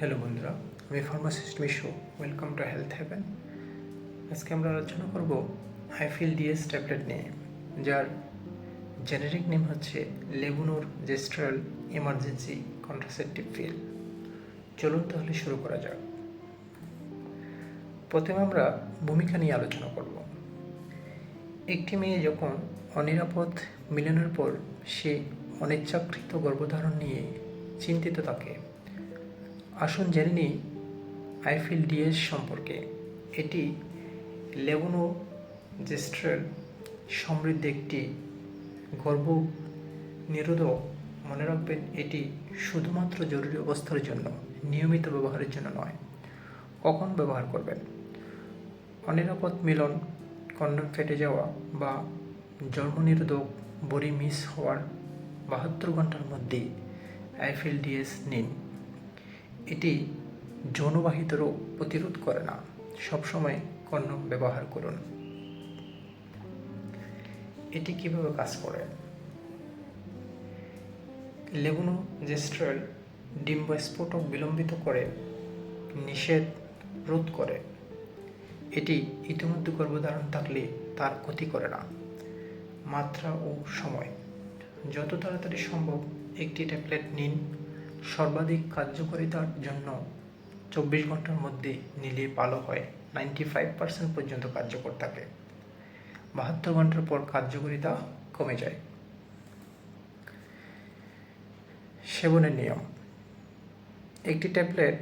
Hello বন্ধুরা, আমি pharmacist Mishu welcome to health heaven আজকে আমরা আলোচনা করব আইফিল ডিএস ট্যাবলেট নিয়ে, যার জেনেরিক নেম হচ্ছে levonorgestrel emergency contraceptive pill চলুন তাহলে শুরু করা যাক। প্রথমে আমরা ভূমিকা নিয়ে আলোচনা করব। একটি মেয়ে যখন অনিরাপদ মিলনের পর সে অনিচ্ছাকৃত গর্ভধারণ নিয়ে চিন্তিত থাকে আসুন জেনে নিই আইফিল ডিএস সম্পর্কে। এটি লেবনো জেস্ট্রেল সমৃদ্ধ একটি গর্ভ নিরোধক মনে রাখবেন, এটি শুধুমাত্র জরুরি অবস্থার জন্য, নিয়মিত ব্যবহারের জন্য নয়, কখন ব্যবহার করবেন? অনিরাপদ মিলন, কন্ডম ফেটে যাওয়া বা জন্মনিরোধক বড়ি মিস হওয়ার বাহাত্তর ঘণ্টার মধ্যেই আইফিল ডিএস নিন। এটি যৌনবাহিত রোগ প্রতিরোধ করে না। সবসময় কন্ডম ব্যবহার করুন। এটি কীভাবে কাজ করে? লেগুনো জেস্ট্রাল ডিম্ব স্ফোটক বিলম্বিত করে, নিষেধ রোধ করে। এটি ইতিমধ্যে গর্ভধারণ থাকলে তার ক্ষতি করে না। মাত্রা ও সময়। যত তাড়াতাড়ি সম্ভব একটি ট্যাবলেট নিন। সর্বাধিক কার্যকারিতার জন্য চব্বিশ ঘণ্টার মধ্যে নিলে ভালো হয় নাইনটি ফাইভ পার্সেন্ট পর্যন্ত কার্যকর থাকে। বাহাত্তর ঘণ্টার পর কার্যকারিতা কমে যায়। সেবনের নিয়ম। একটি ট্যাবলেট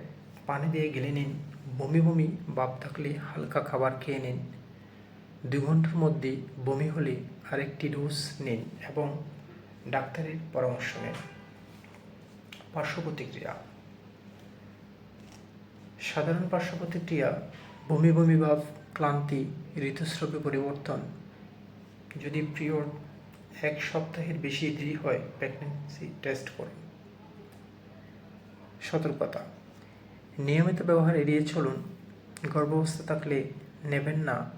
পানি দিয়ে গেলে নিন, বমি বমি ভাব থাকলে হালকা খাবার খেয়ে নিন। দুই ঘণ্টার মধ্যে বমি হলে আরেকটি ডোজ নিন এবং ডাক্তারের পরামর্শ নিন। পার্শ্ব প্রতিক্রিয়া সাধারণ পার্শ্ব প্রতিক্রিয়া বমি বমি ভাব, ক্লান্তি, ঋতুস্রাবে পরিবর্তন। যদি পিরিয়ড এক সপ্তাহের বেশি দেরি হয় প্রেগনেন্সি টেস্ট করুন। সতর্কতা। নিয়মিত ব্যবহার এড়িয়ে চলুন। গর্ভাবস্থা থাকলে নেবেন না।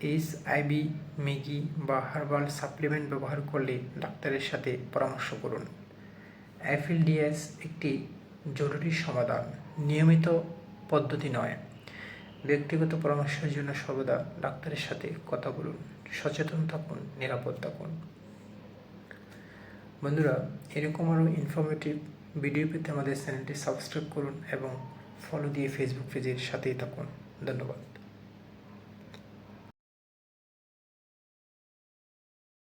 এইচ আইবি ম্যাগি বা হার্বাল সাপ্লিমেন্ট ব্যবহার করলে ডাক্তারের সাথে পরামর্শ করুন। অ্যাফিল ডিএস একটি জরুরি সমাধান, নিয়মিত পদ্ধতি নয়। ব্যক্তিগত পরামর্শের জন্য সর্বদা ডাক্তারের সাথে কথা বলুন, সচেতন থাকুন, নিরাপদ থাকুন। বন্ধুরা, এরকম আরও ইনফরমেটিভ ভিডিও পেতে আমাদের চ্যানেলটি সাবস্ক্রাইব করুন এবং ফলো দিয়ে ফেসবুক পেজের সাথেই থাকুন। ধন্যবাদ।